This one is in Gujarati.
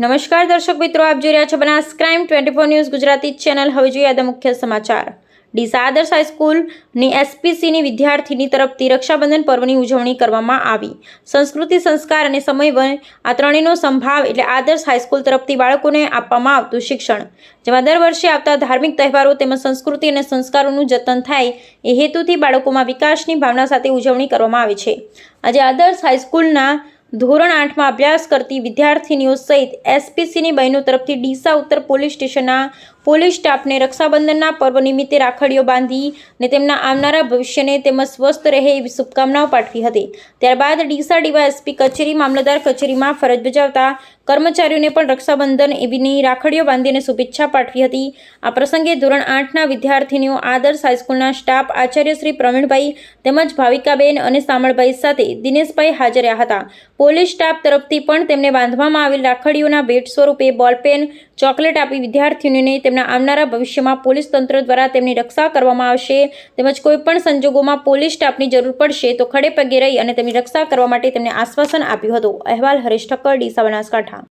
નમસ્કાર દર્શક મિત્રો, આપ જોઈ રહ્યા છો Banas crime twenty four news Gujarati channel. હવે જોઈએ આજે મુખ્ય સમાચાર. ડીસા આદર્શ હાઈસ્કૂલની એસપીસીની વિદ્યાર્થીની તરફથી રક્ષાબંધન પર્વની ઉજવણી કરવામાં આવી. સંસ્કૃતિ સંસ્કાર અને સમય આ ત્રણેયનો સંભાવ એટલે આદર્શ હાઈસ્કૂલ તરફથી બાળકોને આપવામાં આવતું શિક્ષણ. જેમાં દર વર્ષે આવતા ધાર્મિક તહેવારો તેમજ સંસ્કૃતિ અને સંસ્કારોનું જતન થાય એ હેતુથી બાળકોમાં વિકાસની ભાવના સાથે ઉજવણી કરવામાં આવે છે. આજે આદર્શ હાઈસ્કૂલના ધોરણ આઠમાં અભ્યાસ કરતી વિદ્યાર્થીનીઓ સહિત એસપીસીની બહેનો તરફથી ડીસા ઉત્તર પોલીસ સ્ટેશનના પોલીસ સ્ટાફને રક્ષાબંધનના પર્વ નિમિત્તે રાખડીઓ બાંધી અને તેમના આવનારા ભવિષ્યને તેમજ સ્વસ્થ રહે એવી શુભકામનાઓ પાઠવી હતી. ત્યારબાદ ડીસા ડીવાયએસપી કચેરી મામલતદાર કચેરીમાં ફરજ બજાવતા કર્મચારીઓને પણ રક્ષાબંધન એવીની રાખડીઓ બાંધીને શુભેચ્છા પાઠવી હતી. આ પ્રસંગે ધોરણ આઠના વિદ્યાર્થીનીઓ આદર્શ હાઈસ્કૂલના સ્ટાફ આચાર્ય શ્રી પ્રવીણભાઈ તેમજ ભાવિકાબેન અને સામળભાઈ સાથે દિનેશભાઈ હાજર રહ્યા હતા. પોલીસ સ્ટાફ તરફથી પણ તેમને બાંધવામાં આવેલ રાખડીઓના ભેટ સ્વરૂપે બોલપેન ચોકલેટ આપી વિદ્યાર્થીઓને તેમના આવનારા ભવિષ્યમાં પોલીસ તંત્ર દ્વારા તેમની રક્ષા કરવામાં આવશે. તેમજ કોઈપણ સંજોગોમાં પોલીસ સ્ટાફની જરૂર પડશે તો ખડે પગે રહી અને તેમની રક્ષા કરવા માટે તેમને આશ્વાસન આપ્યું હતું. અહેવાલ હરેશ ઠક્કર, ડીસા બનાસકાંઠા.